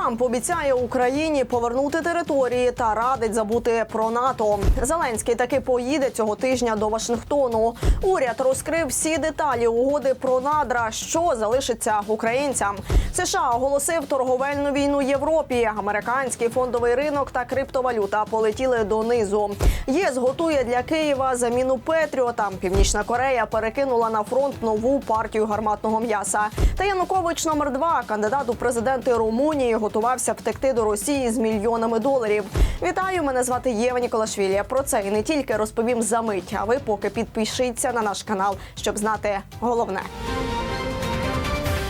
Трамп обіцяє Україні повернути території та радить забути про НАТО. Зеленський таки поїде цього тижня до Вашингтону. Уряд розкрив всі деталі угоди про надра, що залишиться українцям. США оголосив торговельну війну Європі. Американський фондовий ринок та криптовалюта полетіли донизу. ЄС готує для Києва заміну Петріота. Північна Корея перекинула на фронт нову партію гарматного м'яса. Та Янукович номер 2 кандидат у президенти Румунії, готувався втекти до Росії з мільйонами доларів. Вітаю, мене звати Єва Ніколашвілі. Про це і не тільки розповім за мить. А ви поки підпишіться на наш канал, щоб знати головне.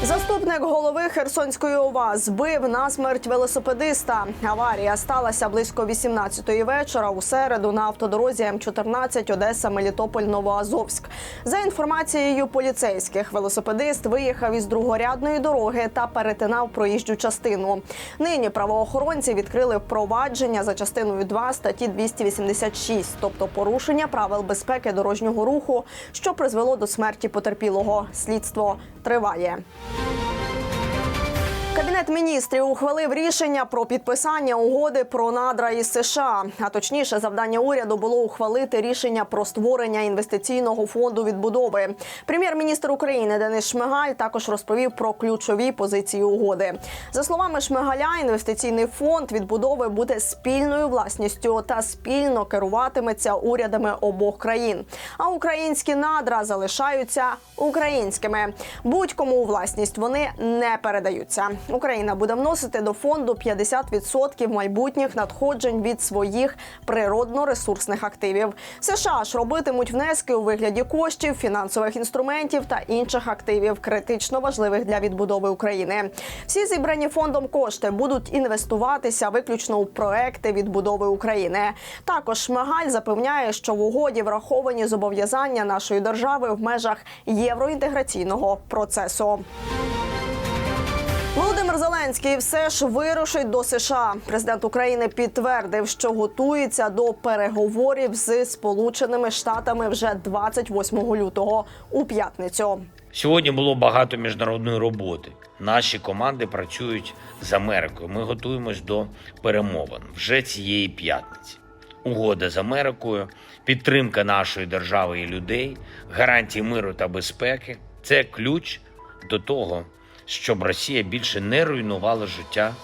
Заступник голови Херсонської ОВА збив насмерть велосипедиста. Аварія сталася близько 18-ї вечора у середу на автодорозі М14 Одеса Мелітополь Новоазовськ. За інформацією поліцейських, велосипедист виїхав із другорядної дороги та перетинав проїжджу частину. Нині правоохоронці відкрили впровадження за частиною 2 статті 286, тобто порушення правил безпеки дорожнього руху, що призвело до смерті потерпілого. Слідство триває. Thank you. Кабінет міністрів ухвалив рішення про підписання угоди про надра із США. А точніше, завдання уряду було ухвалити рішення про створення інвестиційного фонду відбудови. Прем'єр-міністр України Денис Шмигаль також розповів про ключові позиції угоди. За словами Шмигаля, інвестиційний фонд відбудови буде спільною власністю та спільно керуватиметься урядами обох країн. А українські надра залишаються українськими. Будь-кому у власність вони не передаються. Україна буде вносити до фонду 50% майбутніх надходжень від своїх природно-ресурсних активів. США ж робитимуть внески у вигляді коштів, фінансових інструментів та інших активів, критично важливих для відбудови України. Всі зібрані фондом кошти будуть інвестуватися виключно у проекти відбудови України. Також Шмигаль запевняє, що в угоді враховані зобов'язання нашої держави в межах євроінтеграційного процесу. Володимир Зеленський все ж вирушить до США. Президент України підтвердив, що готується до переговорів з Сполученими Штатами вже 28 лютого у п'ятницю. Сьогодні було багато міжнародної роботи. Наші команди працюють з Америкою. Ми готуємось до перемовин вже цієї п'ятниці. Угода з Америкою, підтримка нашої держави і людей, гарантії миру та безпеки це ключ до того, щоб Росія більше не руйнувала життя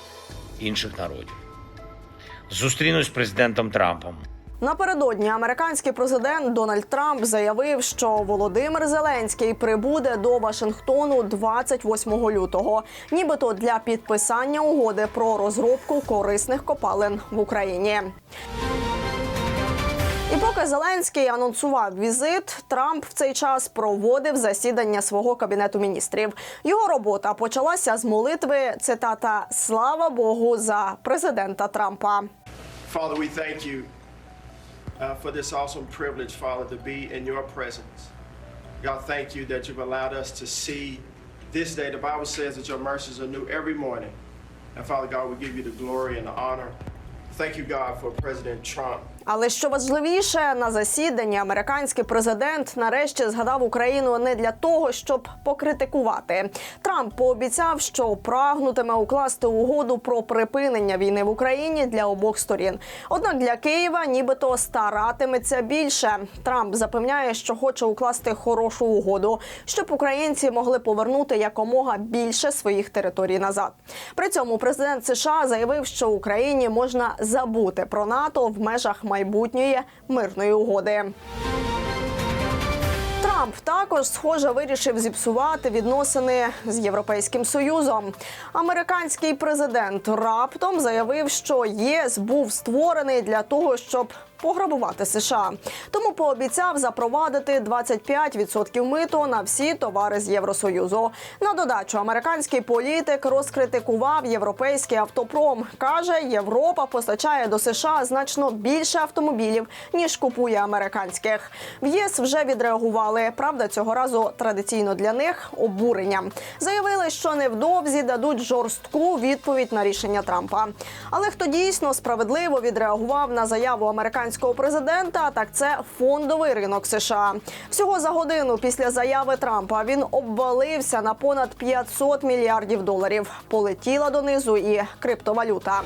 інших народів. Зустрінусь з президентом Трампом. Напередодні американський президент Дональд Трамп заявив, що Володимир Зеленський прибуде до Вашингтону 28 лютого, нібито для підписання угоди про розробку корисних копалин в Україні. І поки Зеленський анонсував візит, Трамп в цей час проводив засідання свого кабінету міністрів. Його робота почалася з молитви. Цитата Слава Богу за президента Трампа. Father, we thank you uh, for this awesome privilege, Father, to be in your presence. God, thank you that you've allowed us to see this day. The Bible says that your mercies are new every morning. And Father God, we give you the glory and the honor. Thank you, God, for President Trump. Але що важливіше, на засіданні американський президент нарешті згадав Україну не для того, щоб покритикувати. Трамп пообіцяв, що прагнутиме укласти угоду про припинення війни в Україні для обох сторін. Однак для Києва нібито старатиметься більше. Трамп запевняє, що хоче укласти хорошу угоду, щоб українці могли повернути якомога більше своїх територій назад. При цьому президент США заявив, що Україні можна забути про НАТО в межах майбутньої мирної угоди. Трамп також, схоже, вирішив зіпсувати відносини з Європейським Союзом. Американський президент раптом заявив, що ЄС був створений для того, щоб пограбувати США. Тому пообіцяв запровадити 25% миту на всі товари з Євросоюзу. На додачу американський політик розкритикував європейський автопром. каже, Європа постачає до США значно більше автомобілів ніж купує американських. В ЄС вже відреагували. Правда, цього разу традиційно для них обуренням. Заявили, що невдовзі дадуть жорстку відповідь на рішення Трампа. Але хто дійсно справедливо відреагував на заяву американського американського президента, так це фондовий ринок США. Всього за годину після заяви Трампа він обвалився на понад 500 мільярдів доларів. Полетіла донизу і криптовалюта.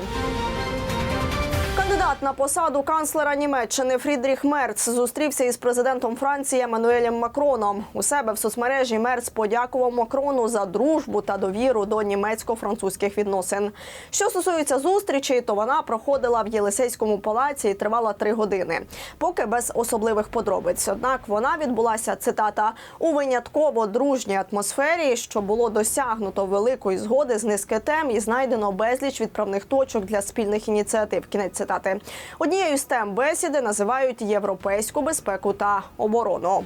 Кандидат на посаду канцлера Німеччини Фрідріх Мерц зустрівся із президентом Франції Еммануелем Макроном. У себе в соцмережі Мерц подякував Макрону за дружбу та довіру до німецько-французьких відносин. Що стосується зустрічі, то вона проходила в Єлисейському палаці і тривала три години, поки без особливих подробиць. Однак вона відбулася цитата у винятково дружній атмосфері, що було досягнуто великої згоди з низки тем і знайдено безліч відправних точок для спільних ініціатив. Кінець цитати. Однією з тем бесіди називають європейську безпеку та оборону.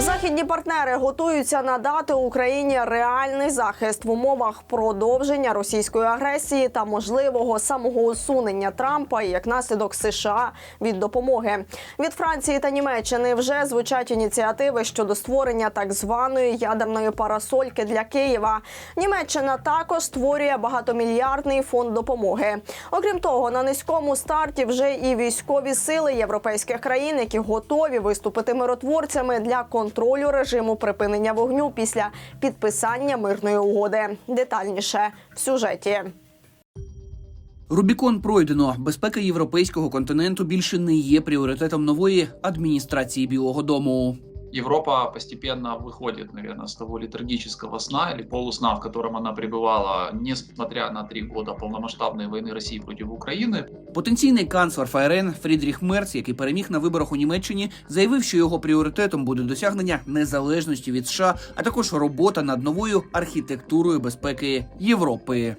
Західні партнери готуються надати Україні реальний захист в умовах продовження російської агресії та можливого самоусунення Трампа і як наслідок США від допомоги. Від Франції та Німеччини вже звучать ініціативи щодо створення так званої ядерної парасольки для Києва. Німеччина також створює багатомільярдний фонд допомоги. Окрім того, на низькому старті вже і військові сили європейських країн, які готові виступити миротворцями для контролю режиму припинення вогню після підписання мирної угоди. Детальніше в сюжеті. Рубікон пройдено. Безпека європейського континенту більше не є пріоритетом нової адміністрації Білого Дому. Европа постепенно выходит, наверное, с того летаргического сна или полусна, в котором она пребывала, несмотря на три года полномасштабной войны России против Украины. Потенційний канцлер ФРН Фрідріх Мерц, який переміг на виборах у Німеччині, заявив, що його пріоритетом буде досягнення незалежності від США, а також робота над новою архітектурою безпеки Європи.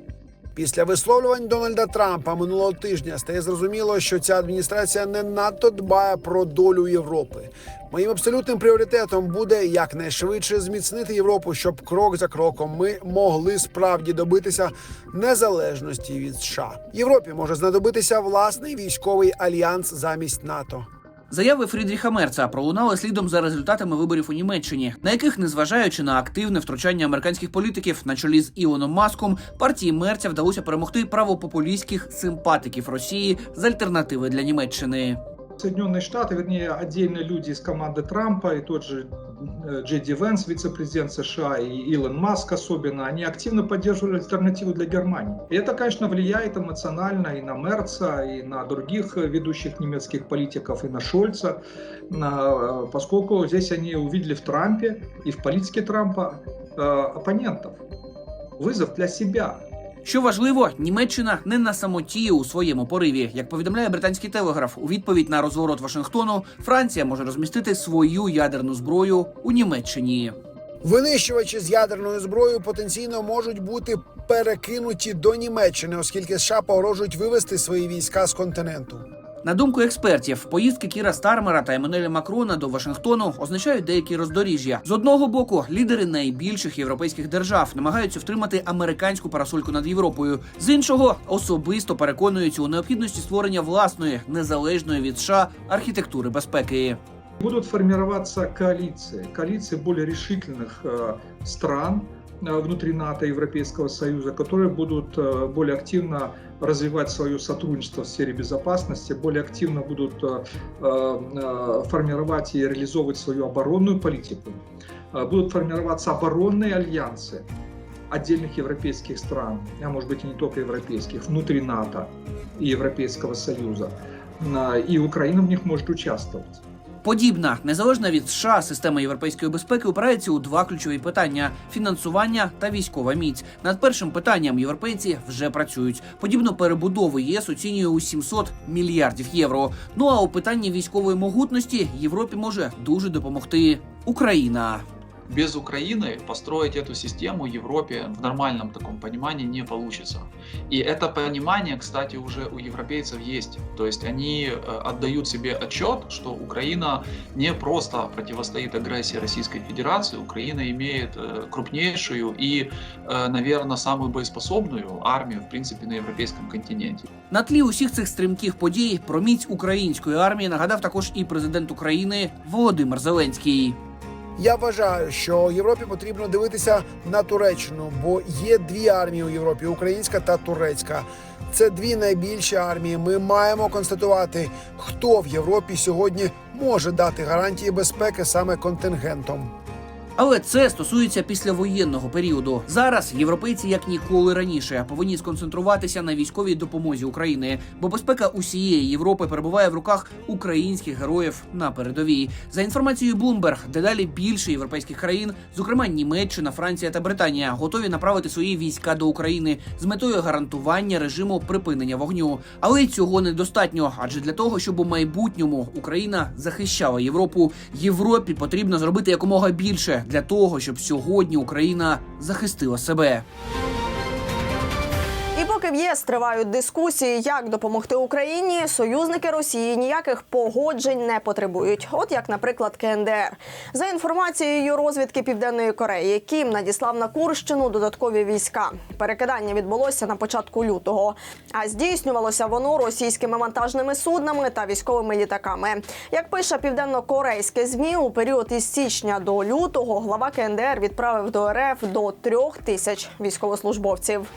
Після висловлювань Дональда Трампа минулого тижня стає зрозуміло, що ця адміністрація не надто дбає про долю Європи. Моїм абсолютним пріоритетом буде якнайшвидше зміцнити Європу, щоб крок за кроком ми могли справді добитися незалежності від США. Європі може знадобитися власний військовий альянс замість НАТО. Заяви Фрідріха Мерца пролунали слідом за результатами виборів у Німеччині, на яких, незважаючи на активне втручання американських політиків на чолі з Іоном Маском, партії Мерця вдалося перемогти правопопулістських симпатиків Росії з альтернативи для Німеччини. Соединенные Штаты, вернее, отдельные люди из команды Трампа и тот же э, Джей Ди Венс, вице-президент США, и Илон Маск особенно, они активно поддерживали альтернативу для Германии. И это, конечно, влияет эмоционально и на Мерца, и на других э, ведущих немецких политиков, и на Шольца, э, поскольку здесь они увидели в Трампе и в политике Трампа оппонентов. Вызов для себя. Що важливо, Німеччина не на самоті у своєму пориві. Як повідомляє британський телеграф, у відповідь на розворот Вашингтону Франція може розмістити свою ядерну зброю у Німеччині. Винищувачі з ядерною зброєю потенційно можуть бути перекинуті до Німеччини, оскільки США погрожують вивести свої війська з континенту. На думку експертів, поїздки Кіра Стармера та Еммануеля Макрона до Вашингтону означають деякі роздоріжжя. З одного боку, лідери найбільших європейських держав намагаються втримати американську парасольку над Європою. З іншого особисто переконуються у необхідності створення власної незалежної від США архітектури безпеки. Будут формироваться коалиции, коалиции более решительных э, стран э, внутри НАТО и Европейского Союза, которые будут э, более активно развивать свое сотрудничество в сфере безопасности, более активно будут э, э, формировать и реализовывать свою оборонную политику, Э, будут формироваться оборонные альянсы отдельных европейских стран, а может быть и не только европейских, внутри НАТО и Европейского Союза. Э, И Украина в них может участвовать. Подібна незалежна від США система європейської безпеки опирається у два ключові питання: фінансування та військова міць. Над першим питанням європейці вже працюють. Подібну перебудову ЄС оцінює у 700 мільярдів євро. Ну а у питанні військової могутності Європі може дуже допомогти Україна Без Украины построить эту систему Европе в нормальном таком понимании не получится. И это понимание, кстати, уже у европейцев есть. То есть они э, отдают себе отчет, что Украина не просто противостоит агрессии Российской Федерации, Украина имеет э, крупнейшую и, э, наверное, самую боеспособную армию, в принципе, на европейском континенте. На тлі усіх цих стрімких подій про міць української армії нагадав також і президент України Володимир Зеленський. Я вважаю, що Європі потрібно дивитися на Туреччину, бо є дві армії у Європі: українська та турецька. Це дві найбільші армії. Ми маємо констатувати, хто в Європі сьогодні може дати гарантії безпеки саме контингентом. Але це стосується післявоєнного періоду. Зараз європейці, як ніколи раніше, повинні сконцентруватися на військовій допомозі України, бо безпека усієї Європи перебуває в руках українських героїв на передовій. За інформацією Bloomberg, дедалі більше європейських країн, зокрема Німеччина, Франція та Британія, готові направити свої війська до України з метою гарантування режиму припинення вогню. Але цього недостатньо, адже для того, щоб у майбутньому Україна захищала Європу, Європі потрібно зробити якомога більше для того, щоб сьогодні Україна захистила себе. Поки в ЄС тривають дискусії, як допомогти Україні, союзники Росії ніяких погоджень не потребують. От як, наприклад, КНДР. За інформацією розвідки Південної Кореї, Кім надіслав на Курщину додаткові війська. Перекидання відбулося на початку лютого, а здійснювалося воно російськими вантажними суднами та військовими літаками. Як пише південно-корейське змі, у період із січня до лютого глава КНДР відправив до РФ до трьох тисяч військовослужбовців.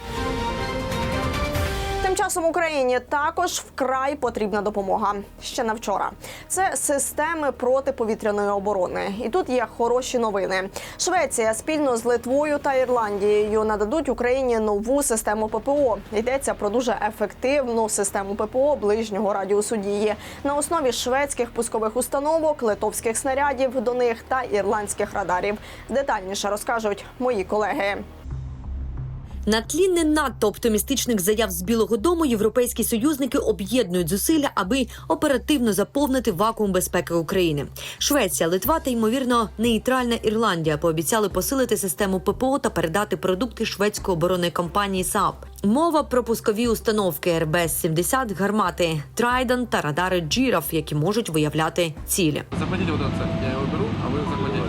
Часом Україні також вкрай потрібна допомога. Ще на вчора. Це системи протиповітряної оборони. І тут є хороші новини. Швеція спільно з Литвою та Ірландією нададуть Україні нову систему ППО. Йдеться про дуже ефективну систему ППО ближнього радіусу дії на основі шведських пускових установок, литовських снарядів до них та ірландських радарів. Детальніше розкажуть мої колеги. На тлі не надто оптимістичних заяв з Білого Дому європейські союзники об'єднують зусилля, аби оперативно заповнити вакуум безпеки України. Швеція, Литва та ймовірно нейтральна Ірландія пообіцяли посилити систему ППО та передати продукти шведської оборонної компанії САП. Мова про пускові установки РБС-70, гармати Трайден та радари Джіраф, які можуть виявляти цілі. Вот. Я его беру, а вы захватите.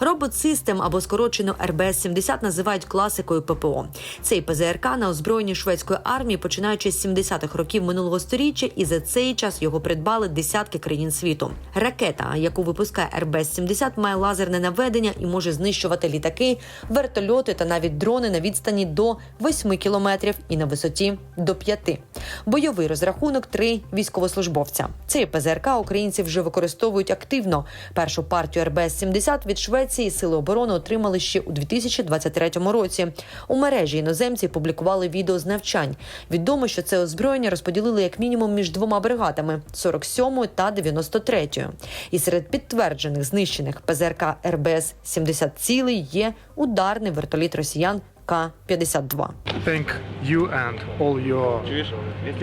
Робот Систем або скорочено РБС-70 називають класикою ППО. Цей ПЗРК на озброєнні шведської армії, починаючи з 70-х років минулого століття, і за цей час його придбали десятки країн світу. Ракета, яку випускає РБС-70, має лазерне наведення і може знищувати літаки, вертольоти та навіть дрони на відстані до 8 кілометрів і на висоті до 5. Бойовий розрахунок три військовослужбовця. Цей ПЗРК українці вже використовують активно. Першу партію РБС-70 від Швеції сили оборони отримали ще у 2023 році. У мережі іноземці публікували відео з навчань. Відомо, що це озброєння розподілили як мінімум між двома бригадами 47 та 93. І серед підтверджених знищених ПЗРК РБС-70 цілий є ударний вертоліт росіян К-52. thank you and all your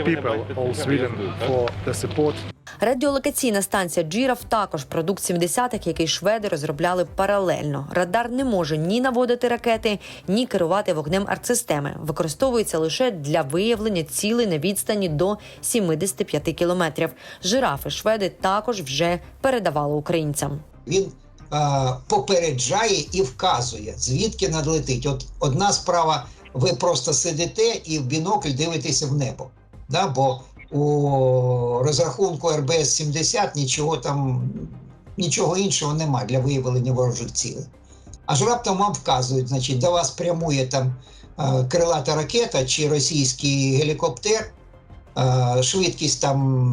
people, all Sweden, for the support. Радіолокаційна станція Джіраф також продукт 70-х, який шведи розробляли паралельно. Радар не може ні наводити ракети, ні керувати вогнем артсистеми. Використовується лише для виявлення цілей на відстані до 75 кілометрів. Жирафи шведи також вже передавали українцям. він попереджає і вказує, звідки надлетить. От одна справа, ви просто сидите і в бінокль дивитеся в небо. Да? Бо у розрахунку РБС-70 нічого там, нічого іншого немає для виявлення ворожих цілей. Аж раптом вам вказують, значить, до вас прямує там е, крилата ракета чи російський гелікоптер. Е, Швидкість там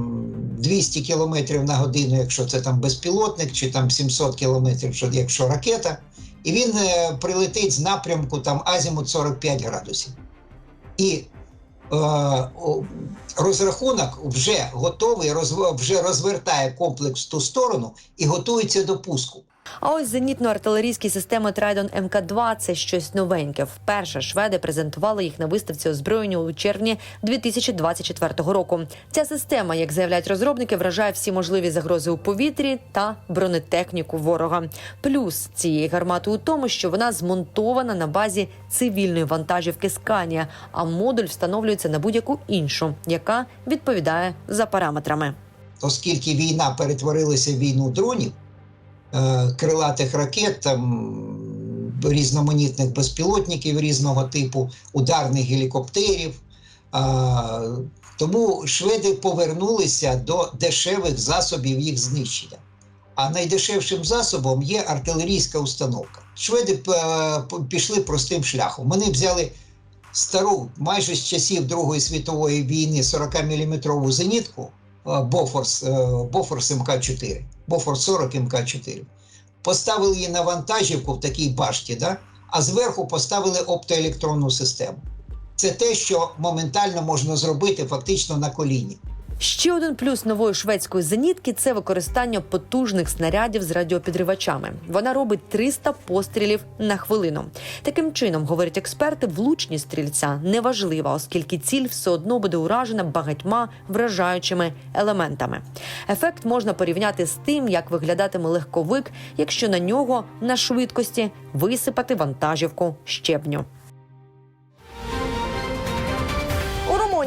200 км на годину, якщо це там безпілотник, чи там 700 км, якщо ракета, і він е, прилетить з напрямку там азімут 45 градусів. І е, розрахунок вже готовий, розв- вже розвертає комплекс в ту сторону і готується до пуску. А ось зенітно-артилерійські системи Трайдон МК-2 – це щось новеньке. Вперше шведи презентували їх на виставці озброєння у червні 2024 року. Ця система, як заявляють розробники, вражає всі можливі загрози у повітрі та бронетехніку ворога. Плюс цієї гармати у тому, що вона змонтована на базі цивільної вантажівки Сканія, а модуль встановлюється на будь-яку іншу, яка відповідає за параметрами. Оскільки війна перетворилася в війну дронів, крилатих ракет, там, різноманітних безпілотників різного типу, ударних гелікоптерів. Тому шведи повернулися до дешевих засобів їх знищення. А найдешевшим засобом є артилерійська установка. Шведи е, пішли простим шляхом. Вони взяли стару, майже з часів Другої світової війни 40-мм зенітку е, Бофорс, Бофорс МК-4, Бофорс 40 МК-4. Поставили її на вантажівку в такій башті, да? а зверху поставили оптоелектронну систему. Це те, що моментально можна зробити фактично на коліні. Ще один плюс нової шведської зенітки це використання потужних снарядів з радіопідривачами. Вона робить 300 пострілів на хвилину. Таким чином, говорять експерти, влучність стрільця неважлива, оскільки ціль все одно буде уражена багатьма вражаючими елементами. Ефект можна порівняти з тим, як виглядатиме легковик, якщо на нього на швидкості висипати вантажівку щебню.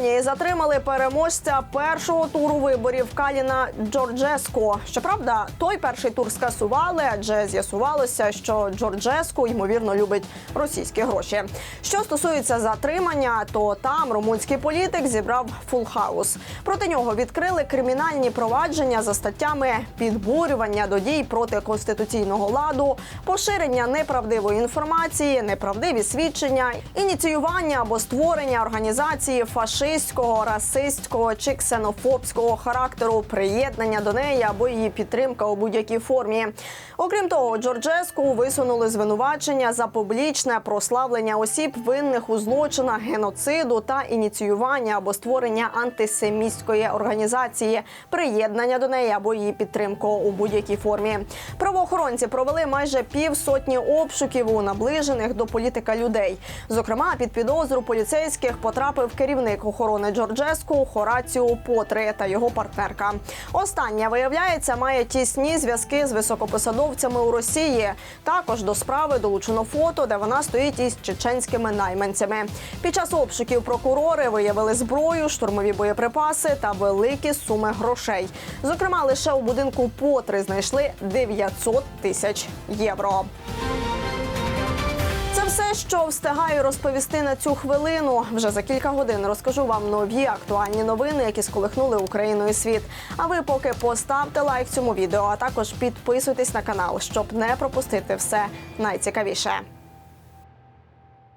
Румунії затримали переможця першого туру виборів Каліна Джорджеско. Щоправда, той перший тур скасували, адже з'ясувалося, що Джорджеско ймовірно любить російські гроші. Що стосується затримання, то там румунський політик зібрав фулхаус. Проти нього відкрили кримінальні провадження за статтями підбурювання до дій проти конституційного ладу, поширення неправдивої інформації, неправдиві свідчення, ініціювання або створення організації фашистського, расистського чи ксенофобського характеру, приєднання до неї або її підтримка у будь-якій формі. Окрім того, Джорджеску висунули звинувачення за публічне прославлення осіб винних у злочинах геноциду та ініціювання або створення антисемітської організації, приєднання до неї або її підтримку у будь-якій формі. Правоохоронці провели майже півсотні обшуків у наближених до політика людей. Зокрема, під підозру поліцейських потрапив керівник охорони Джорджеску Хораціо Потри та його партнерка. Остання виявляється має тісні зв'язки з високопосадовцями у Росії. Також до справи долучено фото, де вона стоїть із чеченськими найманцями. Під час обшуків прокурори виявили зброю, штурмові боєприпаси та великі суми грошей. Зокрема, лише у будинку Потри знайшли 900 тисяч євро. Це все, що встигаю розповісти на цю хвилину. Вже за кілька годин розкажу вам нові актуальні новини, які сколихнули Україну і світ. А ви поки поставте лайк цьому відео, а також підписуйтесь на канал, щоб не пропустити все найцікавіше.